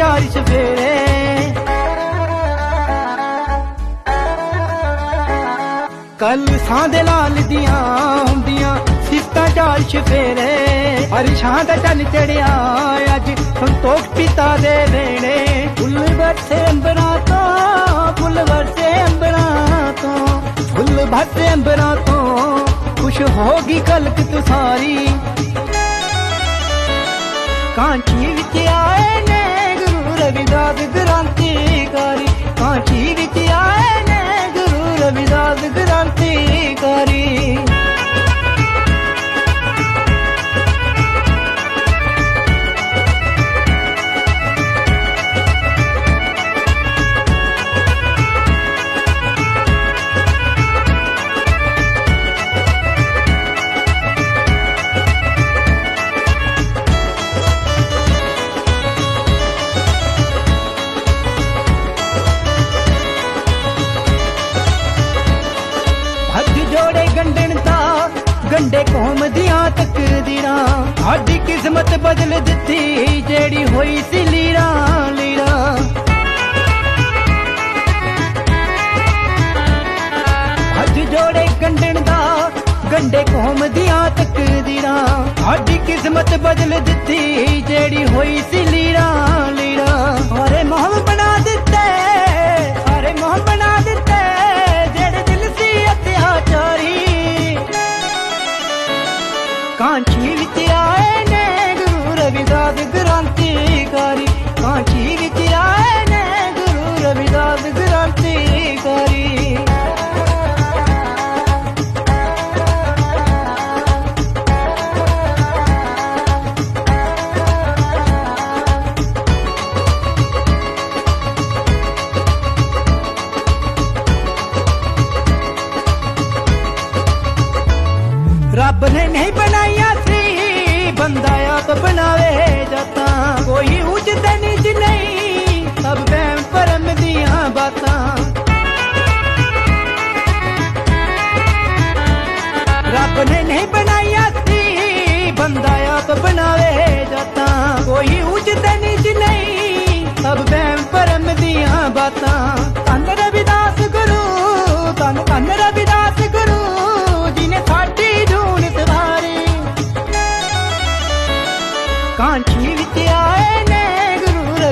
ਚਾਰ ਸਵੇਰੇ। ਕੱਲ ਸਾਂ ਦੇ ਲਾਲ ਦੀਆਂ ਹੁੰਦੀਆਂ ਸਿਫਤਾਂ ਚਾਰ ਸਵੇਰੇ। ਹਰਿਸ਼ਾਂ ਦਾ ਚੰਨ ਚੜਿਆ, ਅੱਜ ਸੰਤੋਖ ਪਿਤਾ ਦੇ ਵੇਣੇ ਫੁੱਲ ਵਰਸੇ ਅੰਬਰਾਂ ਤੋਂ, ਫੁੱਲ ਵਰਸੇ ਅੰਬਰਾਂ ਤੋਂ। ਫੁੱਲ ਵਰਸੇ ਅੰਬਰਾਂ ਤੋਂ, ਖੁਸ਼ ਹੋਗੀ ਕਲਕ ਤੂੰ ਕਾਂਚੀ ਵਿੱਚ ਆਏ ਨੇ ਰਵਿਦਾਸ ਗ੍ਰੰਥੀਕਾਰੀ ਹੱਥ ਗੰਡੇ ਕੌਮ ਦੀਆਂ ਤਕਦੀਰਾਂ ਸਾਡੀ ਕਿਸਮਤ ਬਦਲ ਦਿੱਤੀ, ਜਿਹੜੀ ਹੋਈ ਸੀ ਲੀਰਾਂ ਲੀਰਾਂ। ਅੱਜ ਜੋੜੇ ਗੰਡਣ ਦਾ, ਗੰਡੇ ਕੌਮ ਦੀਆਂ ਤਕਦੀਰਾਂ ਸਾਡੀ ਕਿਸਮਤ ਬਦਲ ਦਿੱਤੀ, ਜਿਹੜੀ ਹੋਈ ਸੀ ਲੀਰਾ ਰਵਿਦਾਸ ਗ੍ਰੰਥੀਕਾਰੀ ਕਾਂਚੀ ਵਿੱਚ ਆਏ ਨੇ ਗੁਰੂ ਰਵਿਦਾਸ ਗ੍ਰੰਥੀਕਾਰੀ ਰੱਬ ਨੇ ਨਹੀਂ ਬਣਾਇਆ ਸੀ ਬੰਦਾ ਆਪ ਬਣਾਵੇ ਜਾਤਾਂ। ਕੋਈ ਉੱਚ ਤੇ ਨੀਚ ਨਹੀਂ, ਸਭ ਵਹਿਮ ਪਰਮ ਦੀਆਂ ਬਾਤਾਂ। ਰੱਬ ਨੇ ਨਹੀਂ ਬਣਾਈ ਸੀ, ਬੰਦਾ ਆਪ ਬਣਾਵੇ ਜਾਤਾਂ। ਕੋਈ ਉੱਚ ਤੇ ਨੀਚ ਨਹੀਂ, ਸਭ ਵਹਿਮ ਪਰਮ ਦੀਆਂ ਬਾਤਾਂ।